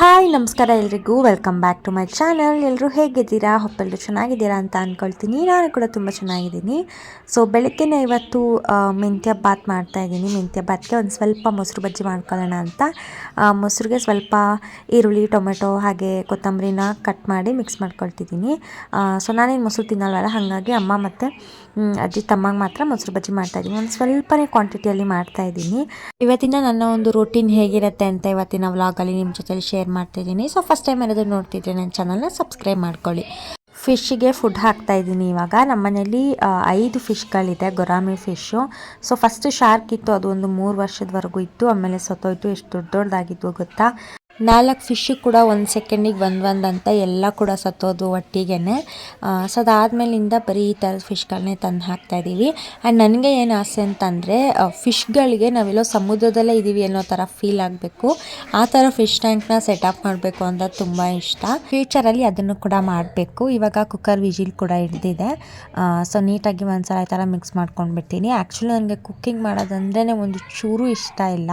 Hi, ನಮಸ್ಕಾರ ಎಲ್ರಿಗೂ. Welcome back to my channel ಎಲ್ಲರೂ ಹೇಗಿದ್ದೀರಾ? ಹೊಪ್ಪೆಲ್ಲರೂ ಚೆನ್ನಾಗಿದ್ದೀರಾ ಅಂತ ಅಂದ್ಕೊಳ್ತೀನಿ ನಾನು ಕೂಡ ತುಂಬ ಚೆನ್ನಾಗಿದ್ದೀನಿ. ಸೊ ಬೆಳಗ್ಗೆನೇ ಇವತ್ತು ಮೆಂತ್ಯ ಬಾತ್ ಮಾಡ್ತಾ ಇದ್ದೀನಿ. ಮೆಂತ್ಯ ಬಾತ್ಗೆ ಒಂದು ಸ್ವಲ್ಪ ಮೊಸರು ಬಜ್ಜಿ ಮಾಡ್ಕೊಳ್ಳೋಣ ಅಂತ. ಮೊಸರಿಗೆ ಸ್ವಲ್ಪ ಈರುಳ್ಳಿ, ಟೊಮೆಟೊ, ಹಾಗೆ ಕೊತ್ತಂಬರಿನ ಕಟ್ ಮಾಡಿ ಮಿಕ್ಸ್ ಮಾಡ್ಕೊಳ್ತಿದ್ದೀನಿ. ಸೊ ನಾನೇನು ಮೊಸರು ತಿನ್ನಲ್ವಲ್ಲ, ಹಾಗಾಗಿ ಅಮ್ಮ ಮತ್ತು ಅಜ್ಜಿ ತಮ್ಮಂಗೆ ಮಾತ್ರ ಮೊಸರು ಬಜ್ಜಿ ಮಾಡ್ತಾ ಇದ್ದೀನಿ ಒಂದು ಸ್ವಲ್ಪನೇ ಕ್ವಾಂಟಿಟಿಯಲ್ಲಿ ಮಾಡ್ತಾ ಇದ್ದೀನಿ ಇವತ್ತಿನ ನನ್ನ ಒಂದು ರೂಟೀನ್ ಹೇಗಿರುತ್ತೆ ಅಂತ ಇವತ್ತಿನ ವ್ಲಾಗಲ್ಲಿ ನಿಮ್ಮ ಜೊತೆಲಿ ಶೇರ್ ಮಾಡ್ತಿದ್ದೀನಿ ಸೊ ಫಸ್ಟ್ ಟೈಮ್ ಏನಾದರೂ ನೋಡ್ತಿದ್ರೆ ನನ್ನ ಚಾನಲ್ನ ಸಬ್ಸ್ಕ್ರೈಬ್ ಮಾಡ್ಕೊಳ್ಳಿ. ಫಿಶ್ಶಿಗೆ ಫುಡ್ ಹಾಕ್ತಾ ಇದ್ದೀನಿ ಇವಾಗ. ನಮ್ಮ ಮನೇಲಿ ಐದು ಫಿಶ್ಗಳಿದೆ gourami fish so first shark ಇತ್ತು, ಅದು ಒಂದು ಮೂರು ವರ್ಷದವರೆಗೂ ಇತ್ತು. ಆಮೇಲೆ ಸತ್ತೋಯ್ತು. ಎಷ್ಟು ದೊಡ್ಡ ದೊಡ್ಡದಾಗಿದ್ವು ಗೊತ್ತಾ? ನಾಲ್ಕು ಫಿಶ್ ಕೂಡ ಒಂದು ಸೆಕೆಂಡಿಗೆ ಒಂದು ಒಂದು ಅಂತ ಎಲ್ಲ ಕೂಡ ಸತ್ತೋದು ಒಟ್ಟಿಗೆನೆ. ಸೊ ಅದಾದಮೇಲಿಂದ ಬರೀ ಈ ಥರದ ಫಿಶ್ಗಳನ್ನೇ ತಂದು ಹಾಕ್ತಾ ಇದ್ದೀವಿ ಆ್ಯಂಡ್ ನನಗೆ ಏನು ಆಸೆ ಅಂತಂದರೆ ಫಿಶ್ಗಳಿಗೆ ನಾವೆಲ್ಲೋ ಸಮುದ್ರದಲ್ಲೇ ಇದ್ದೀವಿ ಅನ್ನೋ ಥರ ಫೀಲ್ ಆಗಬೇಕು. ಆ ಥರ ಫಿಶ್ ಟ್ಯಾಂಕ್ನ ಸೆಟಪ್ ಮಾಡಬೇಕು ಅಂತ ತುಂಬ ಇಷ್ಟ. ಫ್ಯೂಚರಲ್ಲಿ ಅದನ್ನು ಕೂಡ ಮಾಡಬೇಕು. ಇವಾಗ ಕುಕ್ಕರ್ ವಿಜಿಲ್ ಕೂಡ ಹಿಡ್ದಿದೆ. ಸೊ ನೀಟಾಗಿ ಒಂದ್ಸಲ ಈ ಥರ ಮಿಕ್ಸ್ ಮಾಡ್ಕೊಂಡ್ಬಿಡ್ತೀನಿ. ಆ್ಯಕ್ಚುಲಿ ನನಗೆ ಕುಕ್ಕಿಂಗ್ ಮಾಡೋದಂದ್ರೇ ಒಂದು ಚೂರು ಇಷ್ಟ ಇಲ್ಲ.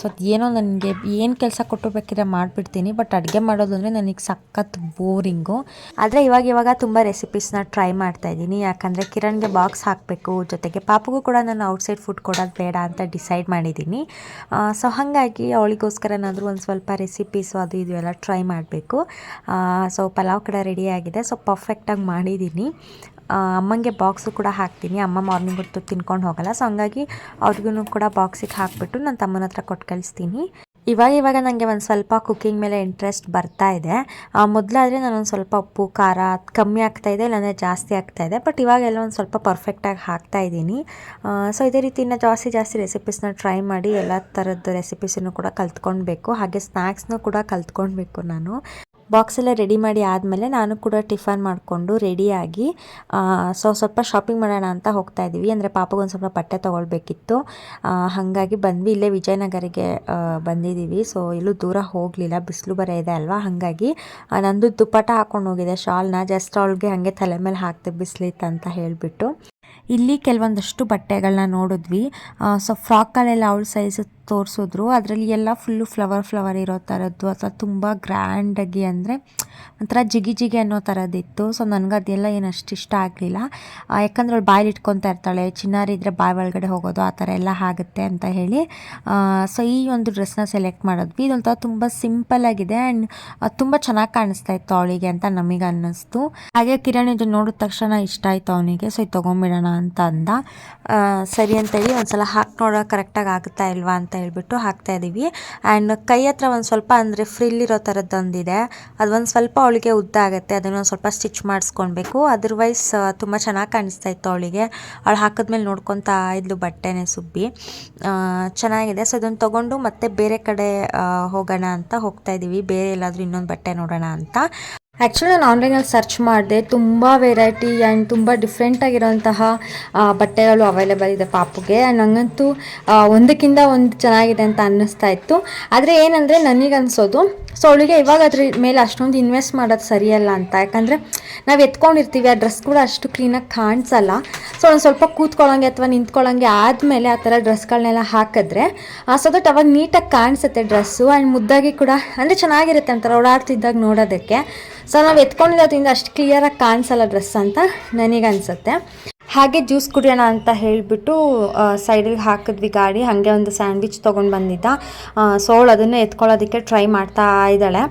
ಸೊ ಏನೋ ನನಗೆ ಏನು ಕೊಟ್ಟು ಬೇಕಿದ್ರೆ ಮಾಡಿಬಿಡ್ತೀನಿ ಬಟ್ ಅಡುಗೆ ಮಾಡೋದು ಅಂದರೆ ನನಗೆ ಸಖತ್ ಬೋರಿಂಗು. ಆದರೆ ಇವಾಗ ಇವಾಗ ತುಂಬ ರೆಸಿಪೀಸ್ನ ಟ್ರೈ ಮಾಡ್ತಾ ಇದ್ದೀನಿ. ಯಾಕಂದರೆ ಕಿರಣ್ಗೆ ಬಾಕ್ಸ್ ಹಾಕಬೇಕು, ಜೊತೆಗೆ ಪಾಪಗೂ ಕೂಡ ನಾನು ಔಟ್ಸೈಡ್ ಫುಡ್ ಕೊಡೋದು ಬೇಡ ಅಂತ ಡಿಸೈಡ್ ಮಾಡಿದ್ದೀನಿ. ಸೊ ಹಾಗಾಗಿ ಅವಳಿಗೋಸ್ಕರ ಏನಾದರೂ ಒಂದು ಸ್ವಲ್ಪ ರೆಸಿಪೀಸು ಅದು ಇದು ಎಲ್ಲ ಟ್ರೈ ಮಾಡಬೇಕು. ಸೊ ಪಲಾವ್ ಕೂಡ ರೆಡಿ ಆಗಿದೆ ಸೊ ಪರ್ಫೆಕ್ಟಾಗಿ ಮಾಡಿದ್ದೀನಿ. ಅಮ್ಮಂಗೆ ಬಾಕ್ಸು ಕೂಡ ಹಾಕ್ತೀನಿ. ಅಮ್ಮ ಮಾರ್ನಿಂಗ್ ಹೊತ್ತು ತಿನ್ಕೊಂಡು ಹೋಗಲ್ಲ ಸೊ ಹಂಗಾಗಿ ಅವ್ರಿಗೂ ಕೂಡ ಬಾಕ್ಸಿಗೆ ಹಾಕಿಬಿಟ್ಟು ನನ್ನ ತಮ್ಮನ ಹತ್ರ ಕೊಟ್ಟು ಕಳಿಸ್ತೀನಿ. ಇವಾಗ ಇವಾಗ ನನಗೆ ಒಂದು ಸ್ವಲ್ಪ ಕುಕ್ಕಿಂಗ್ ಮೇಲೆ ಇಂಟ್ರೆಸ್ಟ್ ಬರ್ತಾ ಇದೆ. ಮೊದಲಾದರೆ ನಾನೊಂದು ಸ್ವಲ್ಪ ಉಪ್ಪು, ಖಾರ ಕಮ್ಮಿ ಆಗ್ತಾ ಇದೆ, ಇಲ್ಲಾಂದರೆ ಜಾಸ್ತಿ ಆಗ್ತಾ ಇದೆ. ಬಟ್ ಇವಾಗೆಲ್ಲ ಒಂದು ಸ್ವಲ್ಪ ಪರ್ಫೆಕ್ಟಾಗಿ ಹಾಕ್ತಾ ಇದ್ದೀನಿ. ಸೊ ಇದೇ ರೀತಿ ಇನ್ನು ಜಾಸ್ತಿ ಜಾಸ್ತಿ ರೆಸಿಪೀಸ್ನ ಟ್ರೈ ಮಾಡಿ ಎಲ್ಲ ಥರದ ರೆಸಿಪೀಸನ್ನು ಕೂಡ ಕಲ್ತ್ಕೊಳ್ಬೇಕು ಹಾಗೆ ಸ್ನ್ಯಾಕ್ಸ್ನೂ ಕೂಡ ಕಲ್ತ್ಕೊಳ್ಬೇಕು ನಾನು. ಬಾಕ್ಸೆಲ್ಲ ರೆಡಿ ಮಾಡಿ ಆದಮೇಲೆ ನಾನು ಕೂಡ ಟಿಫನ್ ಮಾಡಿಕೊಂಡು ರೆಡಿಯಾಗಿ ಸೊ ಸ್ವಲ್ಪ ಶಾಪಿಂಗ್ ಮಾಡೋಣ ಅಂತ ಹೋಗ್ತಾ ಇದ್ದೀವಿ. ಅಂದರೆ ಪಾಪಗೊಂದು ಸ್ವಲ್ಪ ಬಟ್ಟೆ ತೊಗೊಳ್ಬೇಕಿತ್ತು. ಹಾಗಾಗಿ ಬಂದ್ವಿ. ಇಲ್ಲೇ ವಿಜಯನಗರಿಗೆ ಬಂದಿದ್ದೀವಿ. ಸೊ ಎಲ್ಲೂ ದೂರ ಹೋಗಲಿಲ್ಲ. ಬಿಸಿಲು ಬರ ಇದೆ ಅಲ್ವಾ? ಹಾಗಾಗಿ ನಂದು ದುಪ್ಪಟ ಹಾಕೊಂಡು ಹೋಗಿದೆ. ಶಾಲ್ನ ಜಸ್ಟ್ ಅವಳಿಗೆ ಹಾಗೆ ತಲೆ ಮೇಲೆ ಹಾಕ್ತೆ ಅಂತ ಹೇಳಿಬಿಟ್ಟು. ಇಲ್ಲಿ ಕೆಲವೊಂದಷ್ಟು ಬಟ್ಟೆಗಳನ್ನ ನೋಡಿದ್ವಿ. ಸೊ ಫ್ರಾಕಲ್ಲೆಲ್ಲ ಅವಳ ಸೈಜ್ ತೋರಿಸಿದ್ರು. ಅದರಲ್ಲಿ ಎಲ್ಲ ಫುಲ್ಲು ಫ್ಲವರ್ ಫ್ಲವರ್ ಇರೋ ಥರದ್ದು ಅಥವಾ ತುಂಬ ಗ್ರ್ಯಾಂಡಾಗಿ ಅಂದರೆ ಒಂಥರ ಜಿಗಿ ಜಿಗಿ ಅನ್ನೋ ಥರದ್ದಿತ್ತು ಸೊ ನನಗೆ ಅದೆಲ್ಲ ಏನು ಅಷ್ಟು ಇಷ್ಟ ಆಗಲಿಲ್ಲ. ಯಾಕಂದ್ರೆ ಅವಳು ಬಾಯಲ್ಲಿ ಇಟ್ಕೊತಾ ಇರ್ತಾಳೆ. ಚಿನ್ನಾರಿ ಇದ್ದರೆ ಬಾಯಿ ಒಳಗಡೆ ಹೋಗೋದು, ಆ ಥರ ಎಲ್ಲ ಆಗುತ್ತೆ ಅಂತ ಹೇಳಿ. ಸೊ ಈ ಒಂದು ಡ್ರೆಸ್ನ ಸೆಲೆಕ್ಟ್ ಮಾಡಿದ್ವಿ. ಇದೊಂಥರ ತುಂಬ ಸಿಂಪಲ್ ಆಗಿದೆ ಆ್ಯಂಡ್ ತುಂಬ ಚೆನ್ನಾಗಿ ಕಾಣಿಸ್ತಾ ಇತ್ತು ಅವಳಿಗೆ ಅಂತ ನಮಗೆ ಅನ್ನಿಸ್ತು. ಹಾಗೆ ಕಿರಣ್ ಇದು ನೋಡಿದ ತಕ್ಷಣ ಇಷ್ಟ ಆಯಿತು ಅವನಿಗೆ. ಸೊ ಇದು ತೊಗೊಂಬಿಡೋಣ ಅಂತ ಅಂದ. ಸರಿ ಅಂತೇಳಿ ಒಂದ್ಸಲ ಹಾಕಿ ನೋಡೋ ಕರೆಕ್ಟಾಗಿ ಆಗುತ್ತಾ ಇಲ್ವಾ ಅಂತ ಹೇಳ್ಬಿಟ್ಟು ಹಾಕ್ತಾ ಇದ್ದೀವಿ ಆ್ಯಂಡ್ ಕೈ ಹತ್ರ ಒಂದು ಸ್ವಲ್ಪ ಅಂದರೆ ಫ್ರಿಲ್ ಇರೋ ಥರದ್ದೊಂದಿದೆ ಒಂದು ಸ್ವಲ್ಪ ಅವಳಿಗೆ ಉದ್ದ ಆಗುತ್ತೆ. ಅದನ್ನೊಂದು ಸ್ವಲ್ಪ ಸ್ಟಿಚ್ ಮಾಡಿಸ್ಕೊಳ್ಬೇಕು ಅದರ್ವೈಸ್ ತುಂಬ ಚೆನ್ನಾಗಿ ಕಾಣಿಸ್ತಾ ಇತ್ತು ಅವಳಿಗೆ. ಅವಳು ಹಾಕಿದ್ಮೇಲೆ ನೋಡ್ಕೊತಾ ಇದ್ಲು ಬಟ್ಟೆನೇ ಸುಬ್ಬಿ. ಚೆನ್ನಾಗಿದೆ. ಸೊ ಇದನ್ನು ತೊಗೊಂಡು ಮತ್ತೆ ಬೇರೆ ಕಡೆ ಹೋಗೋಣ ಅಂತ ಹೋಗ್ತಾ ಇದ್ದೀವಿ ಬೇರೆ ಎಲ್ಲಾದರೂ ಇನ್ನೊಂದು ಬಟ್ಟೆ ನೋಡೋಣ ಅಂತ. ಆ್ಯಕ್ಚುಲಿ ನಾನು ಆನ್ಲೈನಲ್ಲಿ ಸರ್ಚ್ ಮಾಡಿದೆ, ತುಂಬ ವೆರೈಟಿ ಆ್ಯಂಡ್ ತುಂಬ ಡಿಫ್ರೆಂಟಾಗಿರೋಂತಹ ಬಟ್ಟೆಗಳು ಅವೈಲೇಬಲ್ ಇದೆ ಪಾಪುಗೆ. ಆ್ಯಂಡ್ ನನಗಂತೂ ಒಂದಕ್ಕಿಂತ ಒಂದು ಚೆನ್ನಾಗಿದೆ ಅಂತ ಅನ್ನಿಸ್ತಾ ಇತ್ತು. ಆದರೆ ಏನಂದರೆ ನನಗೆ ಅನಿಸೋದು ಸೊ ಅವಳಿಗೆ ಇವಾಗ ಅದ್ರ ಮೇಲೆ ಅಷ್ಟೊಂದು ಇನ್ವೆಸ್ಟ್ ಮಾಡೋದು ಸರಿಯಲ್ಲ ಅಂತ. ಯಾಕಂದರೆ ನಾವು ಎತ್ಕೊಂಡಿರ್ತೀವಿ, ಆ ಡ್ರೆಸ್ ಕೂಡ ಅಷ್ಟು ಕ್ಲೀನಾಗಿ ಕಾಣಿಸಲ್ಲ. ಸೊ ಒಂದು ಸ್ವಲ್ಪ ಕೂತ್ಕೊಳ್ಳೋಂಗೆ ಅಥವಾ ನಿಂತ್ಕೊಳ್ಳೋಂಗೆ ಆದಮೇಲೆ ಆ ಥರ ಡ್ರೆಸ್ಗಳನ್ನೆಲ್ಲ ಹಾಕಿದ್ರೆ ಸೊ ದಟ್ ಅವಾಗ ನೀಟಾಗಿ ಕಾಣಿಸುತ್ತೆ ಡ್ರೆಸ್ಸು ಆ್ಯಂಡ್ ಮುದ್ದಾಗಿ ಕೂಡ, ಅಂದರೆ ಚೆನ್ನಾಗಿರುತ್ತೆ ಅಂತಾರೆ ಓಡಾಡ್ತಿದ್ದಾಗ ನೋಡೋದಕ್ಕೆ. ಸೊ ನಾವು ಎತ್ಕೊಂಡಿರೋದ್ರಿಂದ ಅಷ್ಟು ಕ್ಲಿಯರಾಗಿ ಕಾಣಿಸಲ್ಲ ಡ್ರೆಸ್ ಅಂತ ನನಗೆ ಅನಿಸುತ್ತೆ ಹಾಗೆ ಜ್ಯೂಸ್ ಕುಡಿಯೋಣ ಅಂತ ಹೇಳಿಬಿಟ್ಟು ಸೈಡಿಗೆ ಹಾಕಿದ್ವಿ ಗಾಡಿ. ಹಾಗೆ ಒಂದು ಸ್ಯಾಂಡ್ವಿಚ್ ತೊಗೊಂಡು ಬಂದಿದ್ದ. ಸೊ ಅವಳು ಅದನ್ನು ಎತ್ಕೊಳ್ಳೋದಕ್ಕೆ ಟ್ರೈ ಮಾಡ್ತಾ ಇದ್ದಾಳೆ.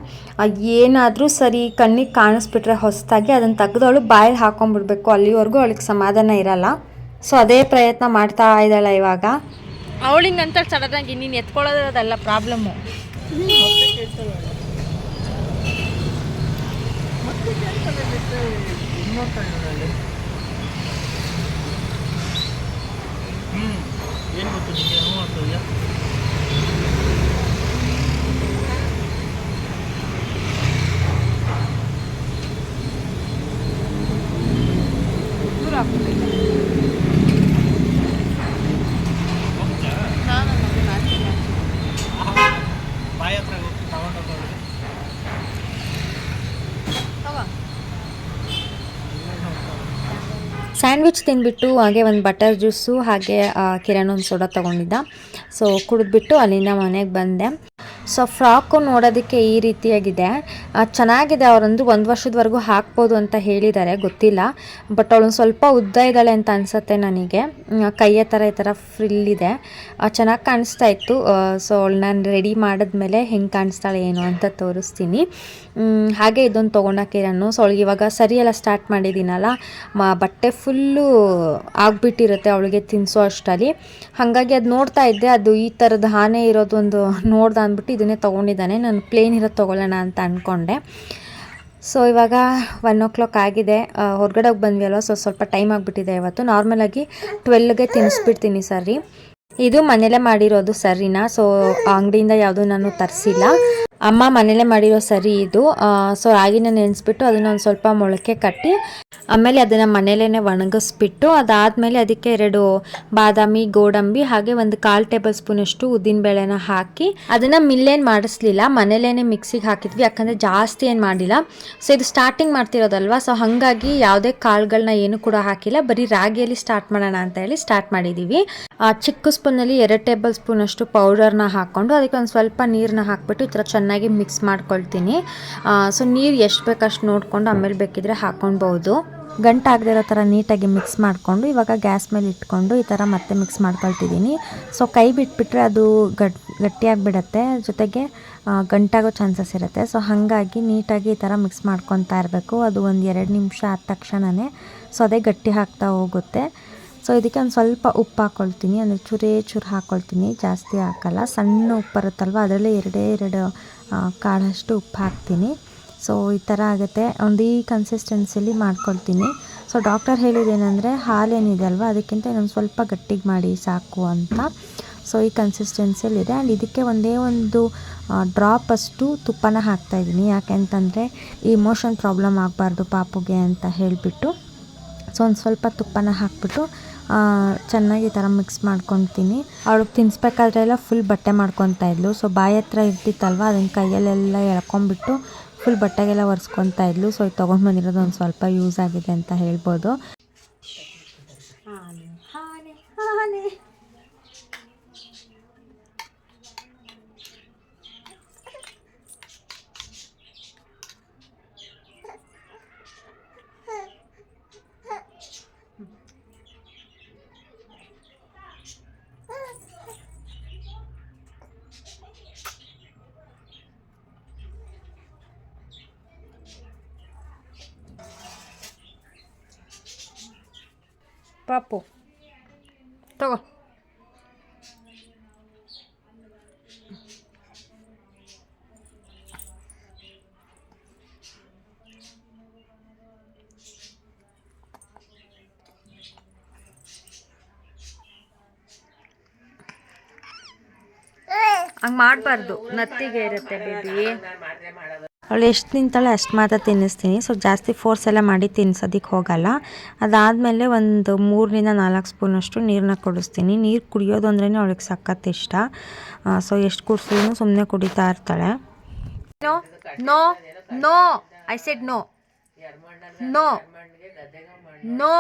ಏನಾದರೂ ಸರಿ ಕಣ್ಣಿಗೆ ಕಾಣಿಸ್ಬಿಟ್ರೆ ಹೊಸದಾಗಿ ಅದನ್ನು ತೆಗೆದವಳು ಬಾಯಲ್ಲಿ ಹಾಕೊಂಡ್ಬಿಡ್ಬೇಕು. ಅಲ್ಲಿವರೆಗೂ ಅವಳಿಗೆ ಸಮಾಧಾನ ಇರಲ್ಲ. ಸೊ ಅದೇ ಪ್ರಯತ್ನ ಮಾಡ್ತಾ ಇದ್ದಾಳೆ ಇವಾಗ. ಅವಳಿಂಗಂತ ಸಡನ್ನಾಗಿ ನೀನು ಎತ್ಕೊಳ್ಳೋದಲ್ಲ ಪ್ರಾಬ್ಲಮ್ಮು ಏನು ಗೊತ್ತು ನಿಮಗೆ ನೋವು ಆಗ್ತದೆಯಾ ಬಾಯಿ ಹತ್ರ ಹೋಗಿ ತಗೊಂಡು ಹೋಗೋದು ಸ್ಯಾಂಡ್ವಿಚ್ ತಿಂದ್ಬಿಟ್ಟು ಹಾಗೆ ಒಂದು ಬಟರ್ ಜ್ಯೂಸು ಹಾಗೆ ಕಿರಾಣಿ ಒಂದು ಸೋಡಾ ತೊಗೊಂಡಿದ್ದ. ಸೊ ಕುಡಿದ್ಬಿಟ್ಟು ಅಲ್ಲಿಂದ ಮನೆಗೆ ಬಂದೆ. ಸೊ ಫ್ರಾಕು ನೋಡೋದಕ್ಕೆ ಈ ರೀತಿಯಾಗಿದೆ. ಚೆನ್ನಾಗಿದೆ, ಅವರಂದು ಒಂದು ವರ್ಷದವರೆಗೂ ಹಾಕ್ಬೋದು ಅಂತ ಹೇಳಿದ್ದಾರೆ, ಗೊತ್ತಿಲ್ಲ. ಬಟ್ ಅವಳು ಸ್ವಲ್ಪ ಉದ್ದ ಇದ್ದಾಳೆ ಅಂತ ಅನಿಸುತ್ತೆ ನನಗೆ. ಕೈಯ ಥರ ಈ ಥರ ಫ್ರಿಲ್ ಇದೆ. ಚೆನ್ನಾಗಿ ಕಾಣಿಸ್ತಾ ಇತ್ತು. ಸೊ ಅವಳು ನಾನು ರೆಡಿ ಮಾಡಿದ್ಮೇಲೆ ಹೆಂಗೆ ಕಾಣಿಸ್ತಾಳೆ ಏನು ಅಂತ ತೋರಿಸ್ತೀನಿ. ಹಾಗೆ ಇದೊಂದು ತೊಗೊಳಕ್ಕಿರನ್ನು ಸೊ ಅವಳಿಗೆ ಇವಾಗ ಸರಿ ಎಲ್ಲ ಸ್ಟಾರ್ಟ್ ಮಾಡಿದ್ದೀನಲ್ಲ ಬಟ್ಟೆ ಫುಲ್ಲು ಆಗಿಬಿಟ್ಟಿರುತ್ತೆ ಅವಳಿಗೆ ತಿನ್ನಿಸೋ ಅಷ್ಟರಲ್ಲಿ ಹಾಗಾಗಿ ಅದು ನೋಡ್ತಾ ಇದ್ದೆ. ಅದು ಈ ಥರದ ಆನೆ ಇರೋದೊಂದು ನೋಡ್ದೆ ಅಂದ್ಬಿಟ್ಟು ಇದನ್ನೇ ತೊಗೊಂಡಿದ್ದಾನೆ. ನಾನು ಪ್ಲೇನ್ ಇರೋದು ತೊಗೊಳ್ಳೋಣ ಅಂತ ಅಂದ್ಕೊಂಡೆ ಸೊ ಇವಾಗ ಒನ್ ಓ ಕ್ಲಾಕ್ ಆಗಿದೆ ಹೊರಗಡೆ ಹೋಗಿ ಬಂದ್ವಿ ಅಲ್ವಾ ಸೊ ಸ್ವಲ್ಪ ಟೈಮ್ ಆಗಿಬಿಟ್ಟಿದೆ ಇವತ್ತು. ನಾರ್ಮಲಾಗಿ ಟ್ವೆಲ್ಗೆ ತಿನ್ನಿಸ್ಬಿಡ್ತೀನಿ ಸರಿ. ಇದು ಮನೇಲೇ ಮಾಡಿರೋದು ಸರಿನಾ? ಸೊ ಅಂಗಡಿಯಿಂದ ಯಾವುದೂ ನಾನು ತರಿಸಿಲ್ಲ. ಅಮ್ಮ ಮನೇಲೇ ಮಾಡಿರೋ ಸರಿ ಇದು. ಸೊ ರಾಗಿನ ನೆನೆಸ್ಬಿಟ್ಟು ಅದನ್ನ ಒಂದು ಸ್ವಲ್ಪ ಮೊಳಕೆ ಕಟ್ಟಿ, ಆಮೇಲೆ ಅದನ್ನು ಮನೇಲೇ ಒಣಗಿಸ್ಬಿಟ್ಟು, ಅದಾದಮೇಲೆ ಅದಕ್ಕೆ ಎರಡು ಬಾದಾಮಿ, ಗೋಡಂಬಿ ಹಾಗೆ ಒಂದು ಕಾಲು ಟೇಬಲ್ ಸ್ಪೂನಷ್ಟು ಉದ್ದಿನಬೇಳೆನ ಹಾಕಿ, ಅದನ್ನು ಮಿಲ್ಲೇನು ಮಾಡಿಸ್ಲಿಲ್ಲ. ಮನೇಲೇ ಮಿಕ್ಸಿಗೆ ಹಾಕಿದ್ವಿ, ಯಾಕಂದರೆ ಜಾಸ್ತಿ ಏನು ಮಾಡಿಲ್ಲ. ಸೊ ಇದು ಸ್ಟಾರ್ಟಿಂಗ್ ಮಾಡ್ತಿರೋದಲ್ವಾ, ಸೊ ಹಾಗಾಗಿ ಯಾವುದೇ ಕಾಳುಗಳನ್ನ ಏನು ಕೂಡ ಹಾಕಿಲ್ಲ. ಬರೀ ರಾಗಿಯಲ್ಲಿ ಸ್ಟಾರ್ಟ್ ಮಾಡೋಣ ಅಂತ ಹೇಳಿ ಸ್ಟಾರ್ಟ್ ಮಾಡಿದ್ದೀವಿ ಚಿಕ್ಕ ಸ್ಪೂನಲ್ಲಿ ಎರಡು ಟೇಬಲ್ ಸ್ಪೂನಷ್ಟು ಪೌಡರ್ನ ಹಾಕ್ಕೊಂಡು, ಅದಕ್ಕೆ ಒಂದು ಸ್ವಲ್ಪ ನೀರನ್ನ ಹಾಕ್ಬಿಟ್ಟು ಈ ಥರ ಚೆನ್ನಾಗಿ ಮಿಕ್ಸ್ ಮಾಡ್ಕೊಳ್ತೀನಿ. ಸೊ ನೀರು ಎಷ್ಟು ಬೇಕಷ್ಟು ನೋಡಿಕೊಂಡು ಆಮೇಲೆ ಬೇಕಿದ್ರೆ ಹಾಕ್ಕೊಳ್ಬೋದು ಗಂಟಾಗದಿರೋ ಥರ ನೀಟಾಗಿ ಮಿಕ್ಸ್ ಮಾಡಿಕೊಂಡು, ಇವಾಗ ಗ್ಯಾಸ್ ಮೇಲೆ ಇಟ್ಕೊಂಡು ಈ ಥರ ಮತ್ತೆ ಮಿಕ್ಸ್ ಮಾಡ್ಕೊಳ್ತಿದ್ದೀನಿ. ಸೊ ಕೈ ಬಿಟ್ಬಿಟ್ರೆ ಅದು ಗಟ್, ಗಟ್ಟಿಯಾಗಿಬಿಡತ್ತೆ. ಜೊತೆಗೆ ಗಂಟಾಗೋ ಚಾನ್ಸಸ್ ಇರುತ್ತೆ. ಸೊ ಹಾಗಾಗಿ ನೀಟಾಗಿ ಈ ಥರ ಮಿಕ್ಸ್ ಮಾಡ್ಕೊತಾ ಇರಬೇಕು. ಅದು ಒಂದು ಎರಡು ನಿಮಿಷ ಆದ ತಕ್ಷಣವೇ ಸೊ ಅದೇ ಗಟ್ಟಿ ಹಾಕ್ತಾ ಹೋಗುತ್ತೆ. ಸೊ ಇದಕ್ಕೆ ಒಂದು ಸ್ವಲ್ಪ ಉಪ್ಪು ಹಾಕ್ಕೊಳ್ತೀನಿ ಅಂದರೆ ಚೂರೇ ಚೂರು ಹಾಕ್ಕೊಳ್ತೀನಿ ಜಾಸ್ತಿ ಹಾಕಲ್ಲ. ಸಣ್ಣ ಉಪ್ಪು ಬರುತ್ತಲ್ವ? ಅದರಲ್ಲೇ ಎರಡೇ ಎರಡು ಕಾಳಷ್ಟು ಉಪ್ಪು ಹಾಕ್ತೀನಿ. ಸೊ ಈ ಥರ ಆಗುತ್ತೆ. ಒಂದು ಈ ಕನ್ಸಿಸ್ಟೆನ್ಸಿಲಿ ಮಾಡ್ಕೊಳ್ತೀನಿ. ಸೊ ಡಾಕ್ಟರ್ ಹೇಳಿದ್ದೇನೆಂದರೆ ಹಾಲೇನಿದೆ ಅಲ್ವ? ಅದಕ್ಕಿಂತ ಇನ್ನೊಂದು ಸ್ವಲ್ಪ ಗಟ್ಟಿಗೆ ಮಾಡಿ ಸಾಕು ಅಂತ. ಸೊ ಈ ಕನ್ಸಿಸ್ಟೆನ್ಸಿಯಲ್ಲಿದೆ ಆ್ಯಂಡ್ ಇದಕ್ಕೆ ಒಂದೇ ಒಂದು ಡ್ರಾಪ್ ಅಷ್ಟು ತುಪ್ಪನ ಹಾಕ್ತಾಯಿದ್ದೀನಿ ಯಾಕೆ ಅಂತಂದರೆ ಈ ಮೋಷನ್ ಪ್ರಾಬ್ಲಮ್ ಆಗಬಾರ್ದು ಪಾಪುಗೆ ಅಂತ ಹೇಳಿಬಿಟ್ಟು. ಸೊ ಒಂದು ಸ್ವಲ್ಪ ತುಪ್ಪನ ಹಾಕ್ಬಿಟ್ಟು ಚೆನ್ನಾಗಿ ಈ ಥರ ಮಿಕ್ಸ್ ಮಾಡ್ಕೊತೀನಿ. ಅವಳಿಗೆ ತಿನ್ನಿಸ್ಬೇಕಾದ್ರೆ ಎಲ್ಲ ಫುಲ್ ಬಟ್ಟೆ ಮಾಡ್ಕೊತಾ ಇದ್ಲು. ಸೊ ಬಾಯಿ ಹತ್ರ ಇರ್ತಿತ್ತಲ್ವ, ಅದನ್ನ ಕೈಯಲ್ಲೆಲ್ಲ ಎಳ್ಕೊಂಬಿಟ್ಟು ಫುಲ್ ಬಟ್ಟೆಗೆಲ್ಲ ಒರೆಸ್ಕೊತಾ ಇದ್ಲು. ಸೊ ಇದು ತೊಗೊಂಡು ಬಂದಿರೋದು ಒಂದು ಸ್ವಲ್ಪ ಯೂಸ್ ಆಗಿದೆ ಅಂತ ಹೇಳ್ಬೋದು. ಪಾಪು ತಗೋ ಹಂಗೆ ಮಾಡಬಾರ್ದು. ನತ್ತಿಗೆ ಇರುತ್ತೆ ಬೇಬಿ ಅವಳು ಎಷ್ಟು ತಿಂತಾಳೆ ಅಷ್ಟು ಮಾತ್ರ ತಿನ್ನಿಸ್ತೀನಿ. ಸೊ ಜಾಸ್ತಿ ಫೋರ್ಸ್ ಎಲ್ಲ ಮಾಡಿ ತಿನ್ನಿಸೋದಕ್ಕೆ ಹೋಗಲ್ಲ. ಅದಾದಮೇಲೆ ಒಂದು ಮೂರರಿಂದ ನಾಲ್ಕು ಸ್ಪೂನಷ್ಟು ನೀರನ್ನ ಕುಡಿಸ್ತೀನಿ. ನೀರು ಕುಡಿಯೋದು ಅಂದ್ರೇ ಅವಳಿಗೆ ಸಖತ್ ಇಷ್ಟ. ಸೊ ಎಷ್ಟು ಕುಡಿಸಿದ್ರು ಸುಮ್ಮನೆ ಕುಡಿತಾ ಇರ್ತಾಳೆ. No no I said no no no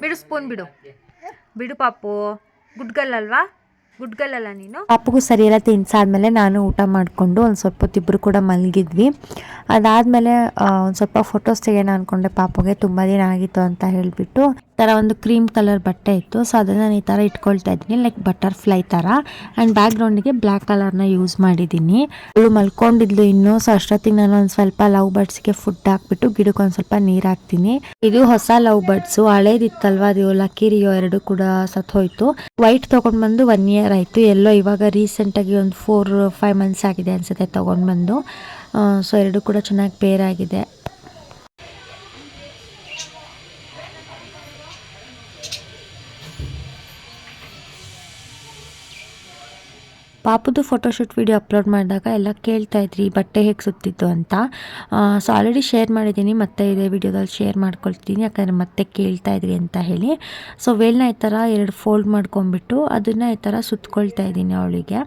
ಬಿಡು ಸ್ಪೂನ್ ಬಿಡು. ಬಿಡು ಪಾಪು. ಗುಡ್ಗಲ್ ಅಲ್ವಾ? ಗುಡ್ಗಲ್ ನೀನು? ನೀನು ಸರಿ ಎಲ್ಲ ತಿನ್ಸಾದ್ಮೇಲೆ ನಾನು ಊಟ ಮಾಡಿಕೊಂಡು ಒಂದು ಸ್ವಲ್ಪ ಹೊತ್ತಿಬ್ರು ಕೂಡ ಮಲಗಿದ್ವಿ. ಅದಾದಮೇಲೆ ಒಂದು ಸ್ವಲ್ಪ ಫೋಟೋಸ್ ತೆಗೆಯೋಣ ಅಂದ್ಕೊಂಡೆ ಪಾಪಗೆ ತುಂಬ ದಿನ ಆಗಿತ್ತು ಅಂತ ಹೇಳಿಬಿಟ್ಟು. ಥರ ಒಂದು ಕ್ರೀಮ್ ಕಲರ್ ಬಟ್ಟೆ ಇತ್ತು ಸೊ ಅದನ್ನು ನಾನು ಈ ಥರ ಇಟ್ಕೊಳ್ತಾ ಇದ್ದೀನಿ ಲೈಕ್ ಬಟರ್ಫ್ಲೈ ಥರ ಆ್ಯಂಡ್ ಬ್ಯಾಕ್ಗ್ರೌಂಡಿಗೆ ಬ್ಲ್ಯಾಕ್ ಕಲರ್ನ ಯೂಸ್ ಮಾಡಿದ್ದೀನಿ. ಅವಳು ಮಲ್ಕೊಂಡಿದ್ಲು ಇನ್ನೂ ಸೊ ಅಷ್ಟೊತ್ತಿಗೆ ನಾನು ಒಂದು ಸ್ವಲ್ಪ ಲವ್ ಬರ್ಡ್ಸ್ಗೆ ಫುಡ್ ಹಾಕ್ಬಿಟ್ಟು ಗಿಡಕ್ಕೆ ಒಂದು ಸ್ವಲ್ಪ ನೀರು ಹಾಕ್ತೀನಿ. ಇದು ಹೊಸ ಲವ್ ಬರ್ಡ್ಸು ಹಳೇದಿತ್ತಲ್ವ, ಅದು ಲಕ್ಕಿರಿಯೋ ಎರಡು ಕೂಡ ಸತ್ತು ಹೋಯ್ತು. ವೈಟ್ ತೊಗೊಂಡು ಬಂದು ಒನ್ ಇಯರ್ ಆಯಿತು. ಎಲ್ಲೋ ಇವಾಗ ರೀಸೆಂಟಾಗಿ ಒಂದು ಫೋರ್ ಫೈವ್ ಮಂತ್ಸ್ ಆಗಿದೆ ಅನ್ಸುತ್ತೆ ತೊಗೊಂಡು ಬಂದು. ಸೊ ಎರಡು ಕೂಡ ಚೆನ್ನಾಗಿ ಪೇರ್ ಆಗಿದೆ. ಪಾಪುದು ಫೋಟೋಶೂಟ್ ವಿಡಿಯೋ ಅಪ್ಲೋಡ್ ಮಾಡಿದಾಗ ಎಲ್ಲ ಕೇಳ್ತಾ ಇದ್ರಿ, ಬಟ್ಟೆ ಹೇಗೆ ಸುತ್ತಿತ್ತು ಅಂತ. ಸೊ ಆಲ್ರೆಡಿ ಶೇರ್ ಮಾಡಿದ್ದೀನಿ, ಮತ್ತೆ ಇದೇ ವಿಡಿಯೋದಲ್ಲಿ ಶೇರ್ ಮಾಡ್ಕೊಳ್ತೀನಿ, ಯಾಕಂದರೆ ಮತ್ತೆ ಕೇಳ್ತಾ ಇದ್ರಿ ಅಂತ ಹೇಳಿ. ಸೊ ವೇಲ್ನ ಈ ಥರ ಎರಡು ಫೋಲ್ಡ್ ಮಾಡ್ಕೊಂಬಿಟ್ಟು ಅದನ್ನು ಈ ಥರ ಸುತ್ಕೊಳ್ತಾ ಇದ್ದೀನಿ ಅವಳಿಗೆ.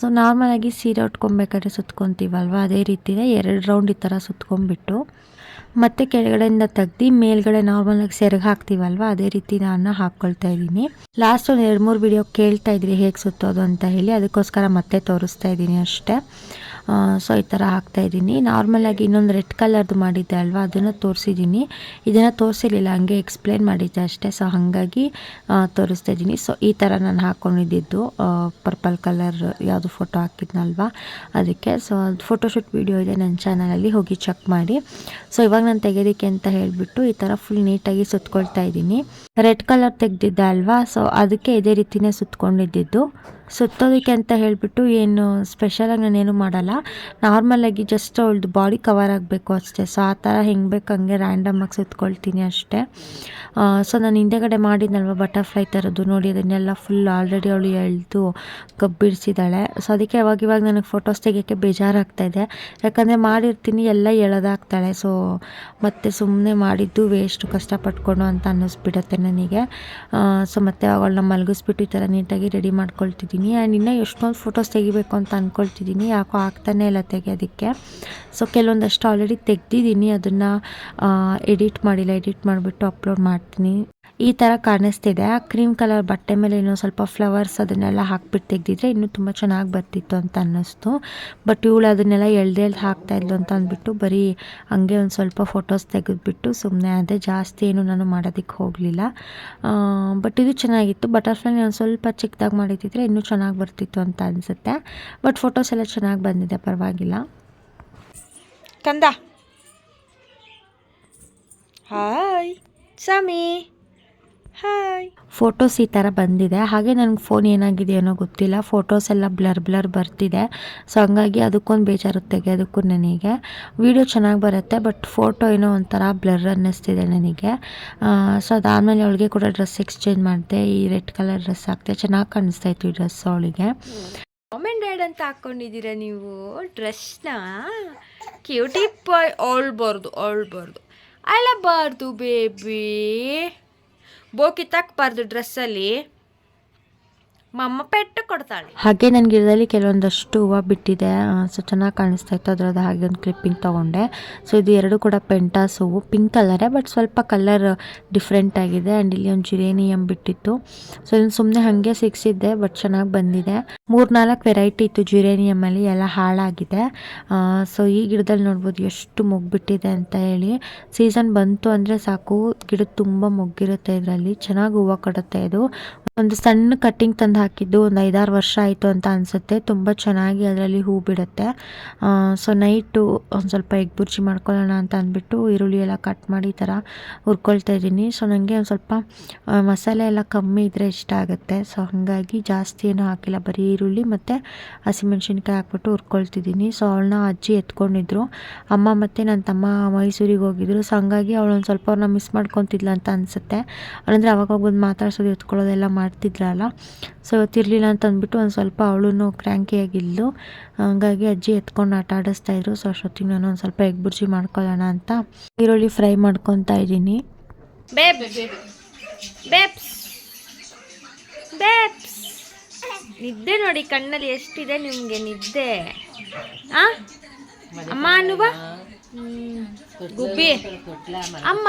ಸೊ ನಾರ್ಮಲಾಗಿ ಸೀರೆ ಉಟ್ಕೊಬೇಕಾದ್ರೆ ಸುತ್ಕೊತೀವಲ್ವ? ಅದೇ ರೀತಿಯೇ ಎರಡು ರೌಂಡ್ ಈ ಥರ ಸುತ್ಕೊಂಡ್ಬಿಟ್ಟು. ಮತ್ತು ಕೆಳಗಡೆಯಿಂದ ತೆಗ್ದು ಮೇಲ್ಗಡೆ ನಾರ್ಮಲಾಗಿ ಸೆರಗು ಹಾಕ್ತೀವಲ್ವ? ಅದೇ ರೀತಿ ನಾನು ಹಾಕ್ಕೊಳ್ತಾ ಇದ್ದೀನಿ. ಲಾಸ್ಟ್ ಒಂದು ಎರಡು ಮೂರು ವಿಡಿಯೋ ಕೇಳ್ತಾ ಇದ್ರಿ ಹೇಗೆ ಸುತ್ತೋದು ಅಂತ ಹೇಳಿ, ಅದಕ್ಕೋಸ್ಕರ ಮತ್ತೆ ತೋರಿಸ್ತಾ ಇದ್ದೀನಿ ಅಷ್ಟೇ. ಸೊ ಈ ಥರ ಹಾಕ್ತಾ ಇದ್ದೀನಿ. ನಾರ್ಮಲಾಗಿ ಇನ್ನೊಂದು ರೆಡ್ ಕಲರ್ದು ಮಾಡಿದ್ದೆ ಅಲ್ವಾ? ಅದನ್ನು ತೋರಿಸಿದ್ದೀನಿ. ಇದನ್ನು ತೋರಿಸಿರ್ಲಿಲ್ಲ, ಹಂಗೆ ಎಕ್ಸ್ಪ್ಲೇನ್ ಮಾಡಿದ್ದೆ ಅಷ್ಟೇ. ಸೊ ಹಾಗಾಗಿ ತೋರಿಸ್ತಾ ಇದ್ದೀನಿ. ಸೊ ಈ ಥರ ನಾನು ಹಾಕ್ಕೊಂಡಿದ್ದು ಪರ್ಪಲ್ ಕಲರ್ ಯಾವುದು ಫೋಟೋ ಹಾಕಿದ್ನಲ್ವಾ? ಅದಕ್ಕೆ ಸೊ ಅದು ಫೋಟೋಶೂಟ್ ವೀಡಿಯೋ ಇದೆ ನನ್ನ ಚಾನಲಲ್ಲಿ ಹೋಗಿ ಚೆಕ್ ಮಾಡಿ. ಸೊ ಇವಾಗ ನಾನು ತೆಗೆಯೋದಕ್ಕೆ ಅಂತ ಹೇಳಿಬಿಟ್ಟು ಈ ಥರ ಫುಲ್ ನೀಟಾಗಿ ಸುತ್ಕೊಳ್ತಾ ಇದ್ದೀನಿ. ರೆಡ್ ಕಲರ್ ತೆಗೆದಿದ್ದೆ ಅಲ್ವಾ? ಸೊ ಅದಕ್ಕೆ ಇದೇ ರೀತಿನೇ ಸುತ್ಕೊಂಡಿದ್ದಿದ್ದು. ಸುತ್ತೋದಕ್ಕೆ ಅಂತ ಹೇಳಿಬಿಟ್ಟು ಏನು ಸ್ಪೆಷಲಾಗಿ ನಾನೇನು ಮಾಡಲ್ಲ. ನಾರ್ಮಲಾಗಿ ಜಸ್ಟ್ ಅವಳದು ಬಾಡಿ ಕವರ್ ಆಗಬೇಕು ಅಷ್ಟೇ. ಸೊ ಆ ಥರ ಹೆಂಗೆ ಬೇಕು ಹಂಗೆ ರ್ಯಾಂಡಮಾಗಿ ಸುತ್ಕೊಳ್ತೀನಿ ಅಷ್ಟೇ. ಸೊ ನಾನು ಹಿಂದೆಗಡೆ ಮಾಡಿದ್ನಲ್ವ ಬಟರ್ಫ್ಲೈ ಥರದ್ದು ನೋಡಿ, ಅದನ್ನೆಲ್ಲ ಫುಲ್ ಆಲ್ರೆಡಿ ಅವಳು ಎಳೆದು ಕಬ್ಬಿಡಿಸಿದ್ದಾಳೆ ಸೊ ಅದಕ್ಕೆ ಯಾವಾಗ ಇವಾಗ ನನಗೆ ಫೋಟೋಸ್ ತೆಗಿಯೋಕ್ಕೆ ಬೇಜಾರಾಗ್ತಾ ಇದೆ. ಯಾಕಂದರೆ ಮಾಡಿರ್ತೀನಿ, ಎಲ್ಲ ಎಳೆದಾಗ್ತಾಳೆ. ಸೊ ಮತ್ತೆ ಸುಮ್ಮನೆ ಮಾಡಿದ್ದು ವೇಸ್ಟು ಕಷ್ಟಪಟ್ಕೊಂಡು ಅಂತ ಅನ್ನಿಸ್ಬಿಡುತ್ತೆ ನನಗೆ. ಸೊ ಮತ್ತೆ ಅವಳನ್ನ ಮಲಗಿಸ್ಬಿಟ್ಟು ಈ ಥರ ನೀಟಾಗಿ ರೆಡಿ ಮಾಡ್ಕೊಳ್ತಿದ್ದೀನಿ ಆ್ಯಂಡ್ ಇನ್ನೂ ಎಷ್ಟೊಂದು ಫೋಟೋಸ್ ತೆಗಿಬೇಕು ಅಂತ ಅಂದ್ಕೊಳ್ತಿದ್ದೀನಿ ಯಾಕೋ ಆಗ್ತಾನೇ ಇಲ್ಲ ತೆಗೆಯೋದಕ್ಕೆ ಸೊ ಕೆಲವೊಂದಷ್ಟು ಆಲ್ರೆಡಿ ತೆಗ್ದಿದ್ದೀನಿ ಅದನ್ನು ಎಡಿಟ್ ಮಾಡಿಲ್ಲ ಎಡಿಟ್ ಮಾಡಿಬಿಟ್ಟು ಅಪ್ಲೋಡ್ ಮಾಡ್ತೀನಿ. ಈ ಥರ ಕಾಣಿಸ್ತಿದೆ. ಆ ಕ್ರೀಮ್ ಕಲರ್ ಬಟ್ಟೆ ಮೇಲೆ ಇನ್ನೂ ಸ್ವಲ್ಪ ಫ್ಲವರ್ಸ್ ಅದನ್ನೆಲ್ಲ ಹಾಕ್ಬಿಟ್ಟು ತೆಗೆದಿದ್ರೆ ಇನ್ನೂ ತುಂಬ ಚೆನ್ನಾಗಿ ಬರ್ತಿತ್ತು ಅಂತ ಅನ್ನಿಸ್ತು. ಬಟ್ ಇವಳು ಅದನ್ನೆಲ್ಲ ಎಳ್ದು ಎಳ್ದು ಹಾಕ್ತಾ ಇದ್ಲು ಅಂತ ಅಂದ್ಬಿಟ್ಟು ಬರೀ ಹಂಗೆ ಒಂದು ಸ್ವಲ್ಪ ಫೋಟೋಸ್ ತೆಗೆದುಬಿಟ್ಟು ಸುಮ್ಮನೆ ಅದೇ ಜಾಸ್ತಿ ಏನು ನಾನು ಮಾಡೋದಕ್ಕೆ ಹೋಗಲಿಲ್ಲ. ಬಟ್ ಇದು ಚೆನ್ನಾಗಿತ್ತು. ಬಟರ್ಫ್ಲೈನ ಒಂದು ಸ್ವಲ್ಪ ಚಿಕ್ಕದಾಗಿ ಮಾಡಿದ್ದಿದ್ರೆ ಇನ್ನೂ ಚೆನ್ನಾಗಿ ಬರ್ತಿತ್ತು ಅಂತ ಅನಿಸುತ್ತೆ. ಬಟ್ ಫೋಟೋಸ್ ಎಲ್ಲ ಚೆನ್ನಾಗಿ ಬಂದಿದೆ, ಪರವಾಗಿಲ್ಲ. ಕಂದ. ಹಾಯ್ ಸಮಿ ಹಾಯ್ ಫೋಟೋಸ್ ಈ ಥರ ಬಂದಿದೆ. ಹಾಗೆ ನನಗೆ ಫೋನ್ ಏನಾಗಿದೆ ಏನೋ ಗೊತ್ತಿಲ್ಲ. ಫೋಟೋಸ್ ಎಲ್ಲ ಬ್ಲರ್ ಬ್ಲರ್ ಬರ್ತಿದೆ. ಸೊ ಹಂಗಾಗಿ ಅದಕ್ಕೊಂದು ಬೇಜಾರು ತೆಗೆಯೋದಕ್ಕೂ ನನಗೆ. ವಿಡಿಯೋ ಚೆನ್ನಾಗಿ ಬರುತ್ತೆ ಬಟ್ ಫೋಟೋ ಏನೋ ಒಂಥರ ಬ್ಲರ್ ಅನ್ನಿಸ್ತಿದೆ ನನಗೆ. ಸೊ ಅದಾದಮೇಲೆ ಅವಳಿಗೆ ಕೂಡ ಡ್ರೆಸ್ ಎಕ್ಸ್ಚೇಂಜ್ ಮಾಡಿದೆ. ಈ ರೆಡ್ ಕಲರ್ ಡ್ರೆಸ್ ಹಾಕ್ತೆ ಚೆನ್ನಾಗಿ ಕಾಣಿಸ್ತಾ ಇತ್ತು ಈ ಡ್ರೆಸ್ ಅವಳಿಗೆ. ಕಾಮೆಂಟ್ ಡ್ಯಾಡ್ ಅಂತ ಹಾಕ್ಕೊಂಡಿದ್ದೀರ ನೀವು? ಡ್ರೆಸ್ನ ಕ್ಯೂಟಿ ಬಾಯ್ ಅಳ್ಬಾರ್ದು ಅಳ್ಬಾರ್ದು. ಅಳಬಾರ್ದು ಬೇಬಿ ಬೋಕಿ ತಕ್ಕಬಾರ್ದು ಡ್ರೆಸ್ಸಲ್ಲಿ ಮಮ್ಮ ಪೆಟ್ಟು ಹಾಗೆ ನನ್ನ ಗಿಡದಲ್ಲಿ ಕೆಲವೊಂದಷ್ಟು ಹೂವು ಬಿಟ್ಟಿದೆ. ಸೊ ಚೆನ್ನಾಗಿ ಕಾಣಿಸ್ತಾ ಇತ್ತು. ಅದರದ್ದು ಹಾಗೆ ಒಂದು ಕ್ಲಿಪ್ಪಿಂಗ್ ತಗೊಂಡೆ. ಸೊ ಇದು ಎರಡು ಕೂಡ ಪೆಂಟಾಸ್ ಹೂವು. ಪಿಂಕ್ ಕಲರೇ ಬಟ್ ಸ್ವಲ್ಪ ಕಲರ್ ಡಿಫ್ರೆಂಟ್ ಆಗಿದೆ. ಆ್ಯಂಡ್ ಇಲ್ಲಿ ಒಂದು ಜಿರೇನಿಯಂ ಬಿಟ್ಟಿತ್ತು. ಸೊ ಇದನ್ನು ಸುಮ್ಮನೆ ಹಾಗೆ ಸಿಕ್ಸಿದ್ದೆ ಬಟ್ ಚೆನ್ನಾಗಿ ಬಂದಿದೆ. ಮೂರ್ನಾಲ್ಕು ವೆರೈಟಿ ಇತ್ತು ಜಿರೇನಿಯಮಲ್ಲಿ ಎಲ್ಲ ಹಾಳಾಗಿದೆ. ಸೊ ಈ ಗಿಡದಲ್ಲಿ ನೋಡ್ಬೋದು ಎಷ್ಟು ಮೊಗ್ಬಿಟ್ಟಿದೆ ಅಂತ ಹೇಳಿ. ಸೀಸನ್ ಬಂತು ಅಂದರೆ ಸಾಕು. ಗಿಡ ತುಂಬ ಮೊಗ್ಗಿರುತ್ತೆ ಇದರಲ್ಲಿ. ಚೆನ್ನಾಗಿ ಹೂವು ಕೊಡುತ್ತೆ ಇದು. ಒಂದು ಸಣ್ಣ ಕಟ್ಟಿಂಗ್ ತಂದು ಹಾಕಿದ್ದು ಒಂದು ಐದಾರು ವರ್ಷ ಆಯಿತು ಅಂತ ಅನಿಸುತ್ತೆ. ತುಂಬ ಚೆನ್ನಾಗಿ ಅದರಲ್ಲಿ ಹೂ ಬಿಡುತ್ತೆ. ಸೊ ನೈಟು ಒಂದು ಸ್ವಲ್ಪ ಎಗ್ ಬುರ್ಜಿ ಮಾಡ್ಕೊಳ್ಳೋಣ ಅಂತ ಅಂದ್ಬಿಟ್ಟು ಈರುಳ್ಳಿ ಎಲ್ಲ ಕಟ್ ಮಾಡಿ ಈ ಥರ ಹುರ್ಕೊಳ್ತಾ ಇದ್ದೀನಿ. ಸೊ ನನಗೆ ಒಂದು ಸ್ವಲ್ಪ ಮಸಾಲೆ ಎಲ್ಲ ಕಮ್ಮಿ ಇದ್ದರೆ ಇಷ್ಟ ಆಗುತ್ತೆ. ಸೊ ಹಾಗಾಗಿ ಜಾಸ್ತಿ ಏನೂ ಹಾಕಿಲ್ಲ. ಬರೀ ಈರುಳ್ಳಿ ಮತ್ತು ಹಸಿಮೆಣ್ಸಿನ್ಕಾಯಿ ಹಾಕ್ಬಿಟ್ಟು ಹುರ್ಕೊಳ್ತಿದ್ದೀನಿ. ಸೊ ಅವಳನ್ನ ಅಜ್ಜಿ ಎತ್ಕೊಂಡಿದ್ರು. ಅಮ್ಮ ಮತ್ತು ನನ್ನ ತಮ್ಮ ಮೈಸೂರಿಗೆ ಹೋಗಿದ್ರು. ಸೊ ಹಂಗಾಗಿ ಅವಳೊಂದು ಸ್ವಲ್ಪ ಅವ್ರನ್ನ ಮಿಸ್ ಮಾಡ್ಕೊತಿದ್ಲ ಅಂತ ಅನಿಸುತ್ತೆ. ಅಂದರೆ ಅವಾಗ ಬಂದು ಮಾತಾಡ್ಸೋದು ಎತ್ಕೊಳ್ಳೋದೆಲ್ಲ ಮಾಡ್ತಿದ್ರಲ್ಲ. ಸೊ ಇವತ್ತಿರಲಿಲ್ಲ ಅಂತ ಅಂದ್ಬಿಟ್ಟು ಒಂದು ಸ್ವಲ್ಪ ಅವಳು ಕ್ರ್ಯಾಂಕಿಯಾಗಿದ್ಲು ಹಂಗಾಗಿ ಅಜ್ಜಿ ಎತ್ಕೊಂಡು ಆಟ ಆಡಿಸ್ತಾ ಇದ್ರು. ಸೊ ಅಷ್ಟೊತ್ತಿಗೆ ನಾನು ಒಂದು ಸ್ವಲ್ಪ ಎಗ್ ಬುರ್ಜಿ ಮಾಡ್ಕೊಳ್ಳೋಣ ಅಂತ ಈರುಳ್ಳಿ ಫ್ರೈ ಮಾಡ್ಕೊತಾ ಇದ್ದೀನಿ. ನಿದ್ದೆ ನೋಡಿ ಕಣ್ಣಲ್ಲಿ ಎಷ್ಟಿದೆ ನಿಮಗೆ ನಿದ್ದೆ? ಆ? ಅಮ್ಮ ಅನ್ನುವ ಗುಬ್ಬಿ. ಅಮ್ಮ.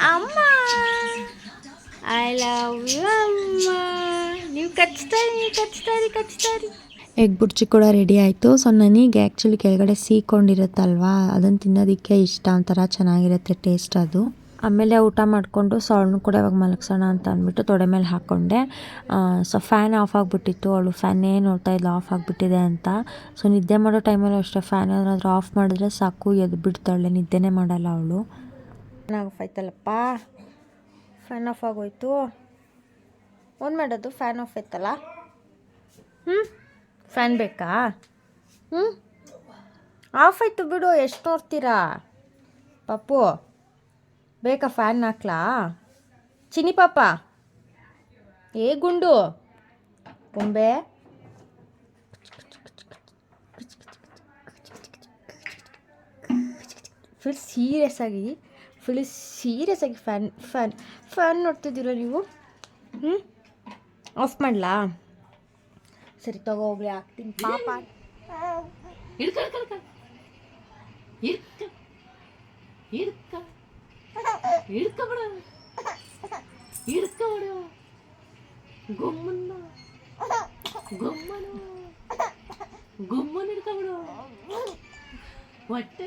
ಅಮ್ಮ. ಐ ಲವ್ ಯು ಅಮ್ಮ ನೀವು ಕಚ್ತಾರಿ ಕಚ್ತಾರಿ ಕಚ್ತಾರಿ ಎಗ್ ಬುರ್ಜಿ ಕೂಡ ರೆಡಿ ಆಯಿತು. ಸೊ ನನಗೆ ಆ್ಯಕ್ಚುಲಿ ಕೆಳಗಡೆ ಸೀಕೊಂಡಿರುತ್ತಲ್ವಾ? ಅದನ್ನು ತಿನ್ನೋದಕ್ಕೆ ಇಷ್ಟ ಒಂಥರ ಚೆನ್ನಾಗಿರುತ್ತೆ ಟೇಸ್ಟ್ ಅದು. ಆಮೇಲೆ ಊಟ ಮಾಡಿಕೊಂಡು ಸೊ ಅವಳನ್ನು ಕೂಡ ಇವಾಗ ಮಲಗಿಸೋಣ ಅಂತ ಅಂದ್ಬಿಟ್ಟು ತೊಡೆ ಮೇಲೆ ಹಾಕ್ಕೊಂಡೆ ಸೊ ಫ್ಯಾನ್ ಆಫ್ ಆಗಿಬಿಟ್ಟಿತ್ತು. ಅವಳು ಫ್ಯಾನೇ ನೋಡ್ತಾ ಇಲ್ಲ ಆಫ್ ಆಗಿಬಿಟ್ಟಿದೆ ಅಂತ. ಸೊ ನಿದ್ದೆ ಮಾಡೋ ಟೈಮಲ್ಲೂ ಅಷ್ಟೇ ಫ್ಯಾನ್ ಏನಾದರೂ ಆಫ್ ಮಾಡಿದ್ರೆ ಸಾಕು ಎದ್ದು ಬಿಡ್ತಾಳೆ ನಿದ್ದೆನೇ ಮಾಡಲ್ಲ ಅವಳು. ಚೆನ್ನಾಗಿ ಆಯ್ತಲ್ಲಪ್ಪ ಫ್ಯಾನ್ ಆಫ್ ಆಗೋಯ್ತು. ಒಂದು ಮಾಡೋದು ಫ್ಯಾನ್ ಆಫ್ ಇತ್ತಲ್ಲ? ಹ್ಞೂ ಫ್ಯಾನ್ ಬೇಕಾ? ಹ್ಞೂ ಆಫ್ ಆಯಿತು ಬಿಡು ಎಷ್ಟು ನೋಡ್ತೀರಾ? ಪಪ್ಪು ಬೇಕಾ ಫ್ಯಾನ್ ಹಾಕ್ಲಾ? ಚಿನಿ ಪಾಪ? ಏ ಗುಂಡು? ಗೊಂಬೆ? ಫುಲ್ ಸೀರಿಯಸ್ ಆಗಿ ಫುಲ್ ಸೀರಿಯಸ್ ಆಗಿ ಫ್ಯಾನ್ ಫ್ಯಾನ್ ಫ್ಯಾನ್ ನೋಡ್ತಿದ್ದೀರಾ ನೀವು? ಹ್ಞೂ ಆಫ್ ಮಾಡಲಾ? ಸರಿ, ತಗೋ ಹೋಗ್ರಿ ಹಾಕ್ತೀನಿ ಪಾಪ. ಗೊಮ್ಮನ ಗೊಮ್ಮನ ಗೊಮ್ಮನ ಹಿಡ್ಕೊಬಿಡು ಹೊಟ್ಟೆ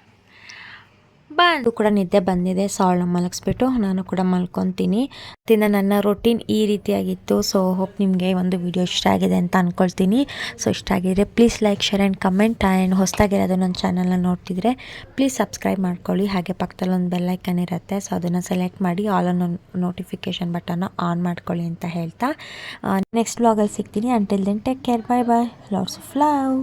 ಬಂದು ಕೂಡ ನಿದ್ದೆ ಬಂದಿದೆ. ಸಾಲ್ನ ಮಲಗಿಸ್ಬಿಟ್ಟು ನಾನು ಕೂಡ ಮಲ್ಕೊತೀನಿ. ದಿನ ನನ್ನ ರೊಟೀನ್ ಈ ರೀತಿಯಾಗಿತ್ತು. ಸೊ ಹೋಪ್ ನಿಮಗೆ ಒಂದು ವಿಡಿಯೋ ಇಷ್ಟ ಆಗಿದೆ ಅಂತ ಅಂದ್ಕೊಳ್ತೀನಿ ಸೊ ಇಷ್ಟ ಆಗಿದ್ರೆ please like share and comment and ಹೊಸದಾಗಿರೋದು ನನ್ನ ಚಾನಲ್ನ ನೋಡ್ತಿದ್ರೆ ಪ್ಲೀಸ್ ಸಬ್ಸ್ಕ್ರೈಬ್ ಮಾಡ್ಕೊಳ್ಳಿ. ಹಾಗೆ ಪಕ್ಕದಲ್ಲಿ ಒಂದು ಬೆಲ್ಲೈಕನ್ ಇರುತ್ತೆ. ಸೊ ಅದನ್ನು ಸೆಲೆಕ್ಟ್ ಮಾಡಿ ಆಲ್ ಆನ್ ನೋಟಿಫಿಕೇಷನ್ ಬಟನ್ನು ಆನ್ ಮಾಡ್ಕೊಳ್ಳಿ ಅಂತ ಹೇಳ್ತಾ. ನೆಕ್ಸ್ಟ್ ಬ್ಲಾಗಲ್ಲಿ ಸಿಗ್ತೀನಿ. Until then take care bye bye lots of love